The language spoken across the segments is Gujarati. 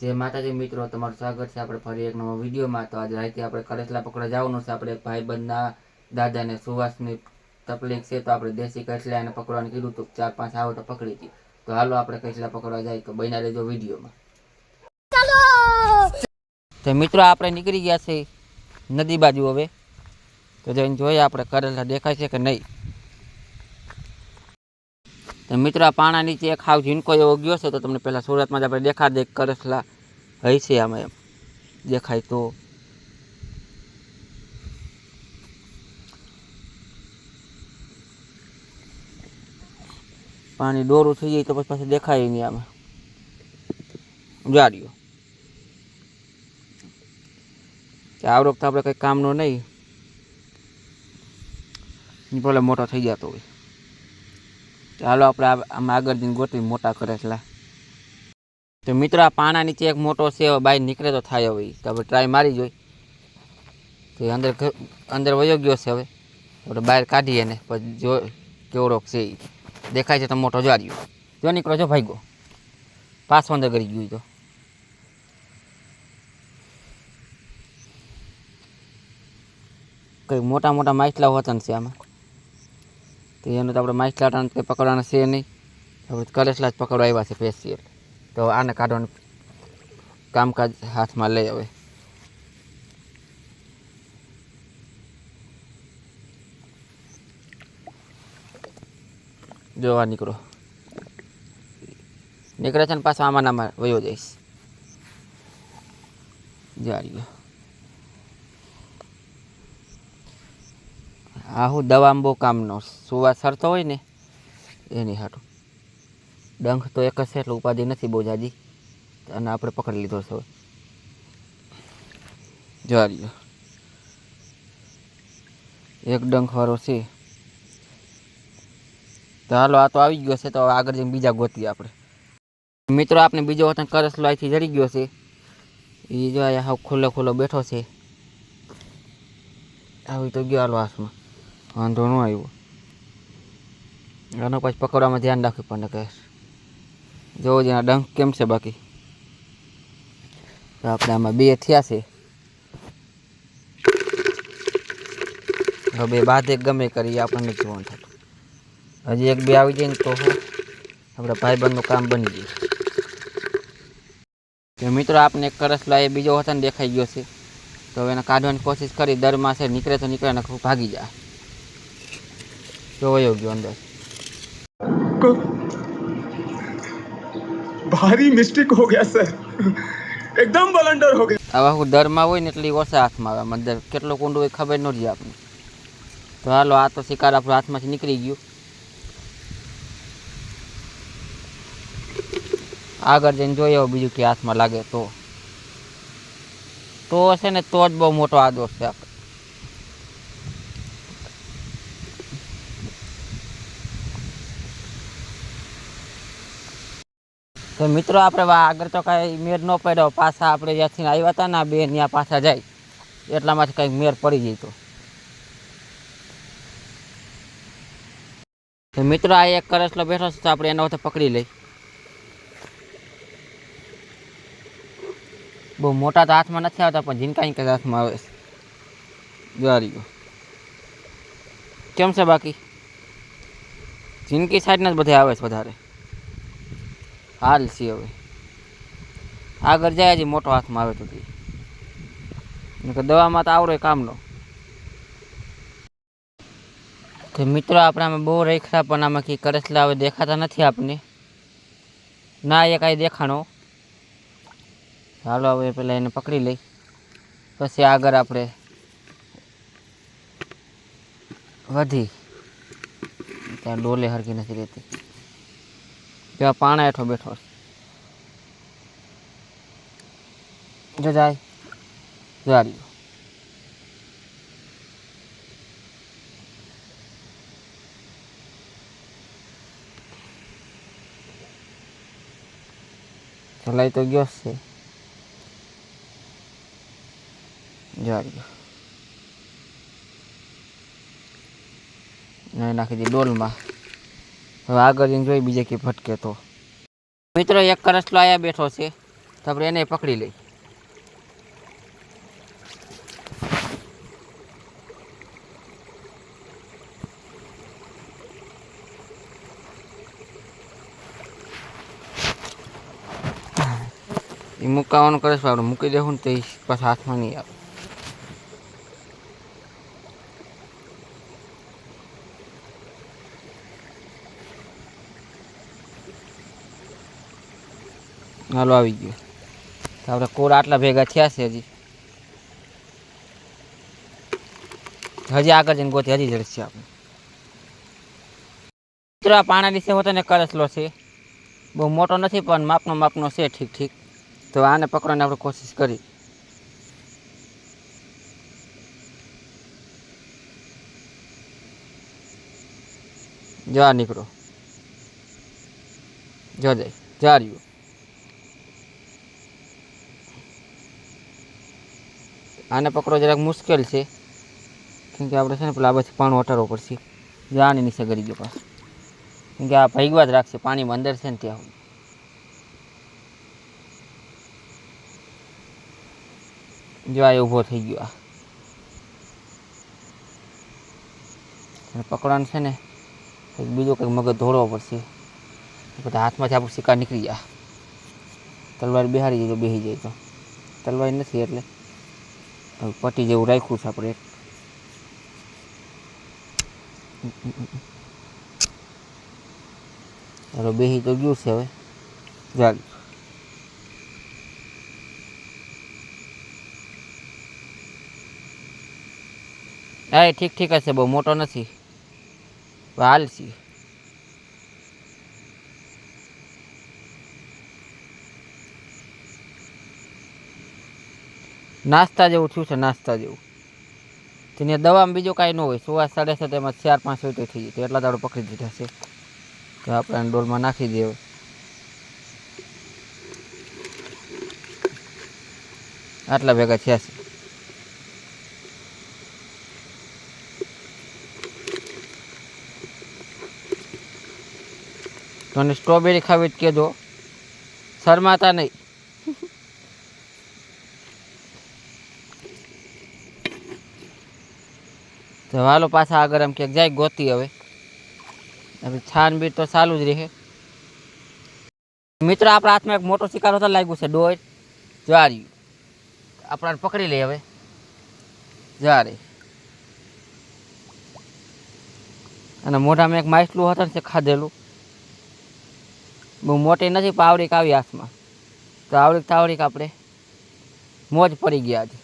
જય માતાજી મિત્રો, તમારું સ્વાગત છે આપણે ફરી એક નવો વિડીયોમાં. તો આજે અહીંથી આપણે કરેસલા પકડવા જવાનું છે. આપણે ભાઈબંધના દાદાને સુવાસની તકલીફ છે તો આપણે દેશી કરેસલા એને પકડવાનું કીધું હતું ચાર પાંચ આવો તો પકડી હતી તો હાલો આપણે કરેસલા પકડવા જાય તો બન્યા રહેજો વિડીયોમાં. તો મિત્રો, આપણે નીકળી ગયા છે નદી બાજુ હવે. તો જઈને જોઈએ આપણે કરેલા દેખાય છે કે નહીં. તો મિત્રો, આ પાણા નીચે એક હાવ ઝીણકો એવો ગયો છે, તો તમને પહેલાં સુરતમાં જ આપણે દેખા દે કરસલા હોય છે આમાં એમ. દેખાય તો. પાણી ડોરું થઈ જાય તો પછી પાછું દેખાય નહીં આમાં. જાડ્યો કે આવડોક તો આપણે કંઈ કામનો નહીં. ભલે મોટો થઈ જતો હોય. ચાલો આપણે આમાં આગળ જઈને ગોતવી મોટા એટલા તો મિત્રો આ પાણા નીચે એક મોટો છે બાય નીકળે તો થાય હવે તો આપણે ટ્રાય મારી જોઈ. તો અંદર અંદર વયો ગયો છે હવે. આપણે બહાર કાઢીએ ને, પછી જો કેવડોક છે. દેખાય છે તો મોટો જાર્યો જો નીકળો જો ગો પાછો અંદર કરી ગયું તો. કંઈક મોટા મોટા માછલા હોતા છે આમાં. તો એનું તો આપણે માઇસ લાટાને કંઈ પકડવાના છે નહીં. આપણે કલેસલા જ પકડવા આવ્યા છે સ્પેશિયલ તો આને કાઢવાનું કામકાજ હાથમાં લઈ આવે જોવા નીકળો. નીકળે છે ને પાછા આમાં વયો જઈશ. જારી આ હું દવામાં બહુ કામનો સુવા સરતો હોય ને, એની હાટું. ડંખ તો એક જ છે, એટલે ઉપાધિ નથી બહુ જાજી. અને આપણે પકડી લીધો છે હવે. જારી એક ડંખ વાળો છે. તો હાલો, આ તો આવી ગયો છે, તો આગળ જઈને બીજા ગોતીએ આપણે. મિત્રો આપણે બીજો વતન કરસલો અહીંથી જડી ગયો છે. એ જો આ ખુલ્લો ખુલ્લો બેઠો છે. આવી તો ગયો હાલો હાથમાં. વાંધો ન આવ્યો. આનો પછી પકડવામાં ધ્યાન રાખવું પણ કે જોવો જેના ડંખ કેમ છે બાકી? તો આપણે આમાં બે થયા છે. બે બાદ એક ગમે કરી આપણને જોવાનું થતું હજી એક બે આવી જાય ને તો આપણે ભાઈબંધનું કામ બની જાય મિત્રો એક કરસલો એ બીજો વતન દેખાઈ ગયો છે. તો એને કાઢવાની કોશિશ કરી દર માસે નીકળે તો નીકળે ને ભાગી જાય વયો ગયો અંદર. ભારી મિસ્ટેક હો ગયા સર એકદમ બલન્ડર હો ગયા. આવા હું હોય ને એટલી ઓછા હાથમાં આવે. મંદર કેટલો કુંડો હોય ખબર ન રહી તો હાલો આ તો શિકાર આપણું હાથમાંથી નીકળી ગયું. આગળ જઈને જોઈએ બીજું કે હાથમાં લાગે તો. તો હશે ને તો જ બહુ મોટો આદોષ છે આપણે. તો મિત્રો, આપણે આગળ તો કાંઈ મેર ન પડ્યો. પાછા આપણે જ્યાંથી આવ્યા હતા ને બે ત્યાં પાછા જાય. એટલામાંથી કંઈક મેર પડી જાય તો. મિત્રો, આ એક કરસલો બેઠો છે તો આપણે એના વખતે પકડી લઈ. બહુ મોટા તો હાથમાં નથી આવતા, પણ ઝીંકા ઝીંકા હાથમાં આવે છે. જારી કેમ છે બાકી? ઝીણકી સાઈડના જ બધે આવે છે વધારે. હાલ છે હવે. આગળ જાય હજી મોટો હાથમાં આવે તો દવામાં તો આવડે કામનો. તો મિત્રો, આપણે આમાં બહુ રેખરા પણ આમાં કંઈ કરસલા હવે દેખાતા નથી આપને ના, એ કાંઈ દેખાણો. હાલો, હવે પેલા એને પકડી લઈ. પછી આગળ આપણે વધી. ત્યાં ડોલે હરકી નથી રહેતી. ત્યાં પાણા હેઠો બેઠો જો જાય. જારી ચલાઈ તો ગયો જ છે. જારી નાખી દી ડોલમાં. હવે આગળ જઈને જોઈ બીજે કંઈ ભટકે તો. મિત્રો, એક કરસલો આયા બેઠો છે. તો આપણે એને પકડી લઈ એ મુકાવાનું કરે છે આપણે મૂકી દેવું ને તો એ પાછા હાથમાં નહીં આવે. હાલો આવી ગયો. આપણે કોર આટલા ભેગા થયા છે હજી. હજી આગળ જઈને ગોતી, હજી જડશે આપણે. મિત્રો, આ પાણાની સેવો તને કરસલો છે. બહુ મોટો નથી, પણ માપનો માપનો છે ઠીક ઠીક. તો આને પકડવાની આપણે કોશિશ કરી. જવા નીકળો. જો જાય જા રહ્યું. આને પકડો જરાક મુશ્કેલ છે. કેમ કે આપણે છે ને પેલા આ બાજુ પાણી હટાડવો પડશે. જો આની નીચે ગરી ગયો પાછું. કેમ કે આ ભેગવા જ રાખશે, પાણીમાં અંદર છે ને ત્યાં. સુધી. જો આ ઊભો થઈ ગયો આ. અને પકડવાનું છે ને, કંઈક બીજો કંઈક મગજ ધોડવો પડશે. બધા હાથમાંથી આપણું શિકાર નીકળી જાય તલવાર બિહારી જાય તો બેસી જાય તો. તલવાર નથી એટલે. પટ્ટી જેવું રાખ્યું છે આપણે એક. બેહી તો ગયું છે હવે. જાગ હા, ઠીક ઠીક હશે બહુ મોટો નથી. હાલ છે. નાસ્તા જેવું થયું છે, નાસ્તા જેવું. તેને દવામાં બીજું કાંઈ ન હોય, સુવાસ સાડે છે, તેમાં ચાર પાંચ વીટો થઈ જાય, તો એટલા દાડો પકડી દીધા છે. તો આપણે ડોલમાં નાખી દઈએ. આટલા ભેગા થયા છે. તને સ્ટ્રોબેરી ખાવી જ કહેજો. શરમાતા નહીં. તો હાલો પાછા આગળ એમ ક્યાંક જાય ગોતી હવે. છાનબીર તો ચાલુ જ રહે. મિત્ર, આપણા હાથમાં એક મોટો શિકાર હતો લાગ્યું છે ડોર જ્વારી આપણાને પકડી લઈએ હવે. જ્વારી અને મોઢામાં એક માછલું હતું ને ખાધેલું. બહુ મોટી નથી, પણ આવડીક આવી હાથમાં. તો આવડીક તાવડીક આપણે મોજ પડી ગયા આજે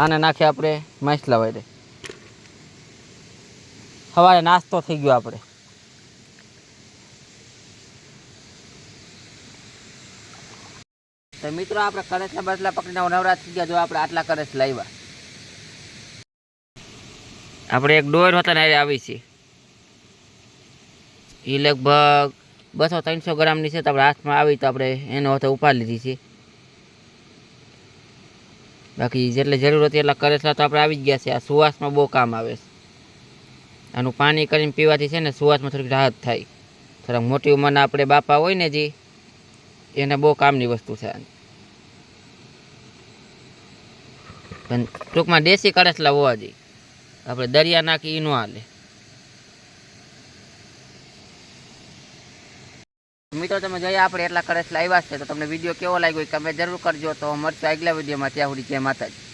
આને નાખી આપણે માછલા વાયરે સવારે નાસ્તો થઈ ગયો આપણે. તો મિત્રો આપણે કરેસના બદલા પકડીને નવરા થઈ ગયા. જો આપણે આટલા કરેસ લાવ્યા. આપણે એક ડોર હતા ને આવી છે. એ લગભગ બસો ત્રણસો ગ્રામની છે તો આપણે હાથમાં આવી તો આપણે એનો હતો ઉપાડી લીધી છે. બાકી જેટલી જરૂર હતી એટલા કરેસલા તો આપણે આવી જ ગયા છે. આ સુવાસમાં બહુ કામ આવે છે. આનું પાણી કરીને પીવાથી છે ને સુવાસમાં થોડીક રાહત થાય. થોડાક મોટી ઉંમરના આપણે બાપા હોય ને જે, એને બહુ કામની વસ્તુ છે પણ ટૂંકમાં દેશી કળસલા હોવા જોઈએ. આપણે દરિયા નાખી એ ન હાલે. મિત્રો, તમે જોઈએ આપણે એટલા કળશલા આવ્યા છે, તો તમને વીડિયો કેવો લાગ્યો કમેન્ટ જરૂર કરજો. તો મળશે આગલા વિડીયોમાં. ત્યાં સુધી જય માતાજી.